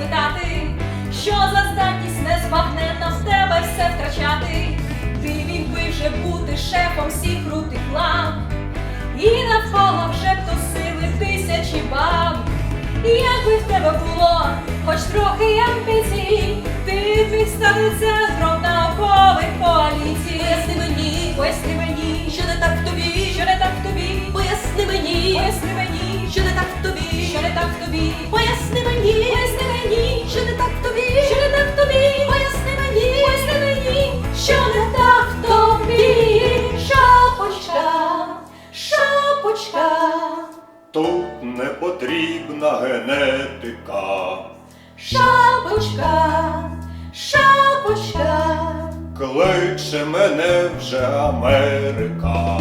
спитати, що за здатність не незмагненна в тебе все втрачати. Ти міг би вже бути шефом всіх крутих лам, і навколо вже тусили тисячі баб. І якби в тебе було хоч трохи амбіцій, ти б міг станеться гром наукових поліцій. Тут не потрібна генетика. Шапочка, шапочка, кличе мене вже Америка.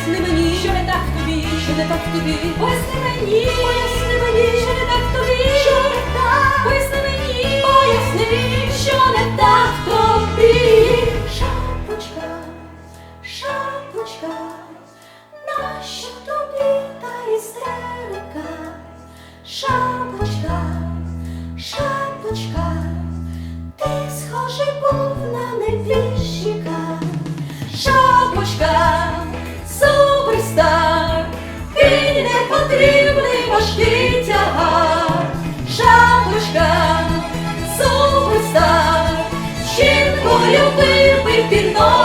поясни мені, що не так тобі, що не так тобі, поясни мені, поясни мені, що не так тобі, що не так, поясни мені, поясни, що не так тобі, шапочка, шапочка, нащо тобі та істерика, шапочка, шапочка, ти схожий був. під ногу.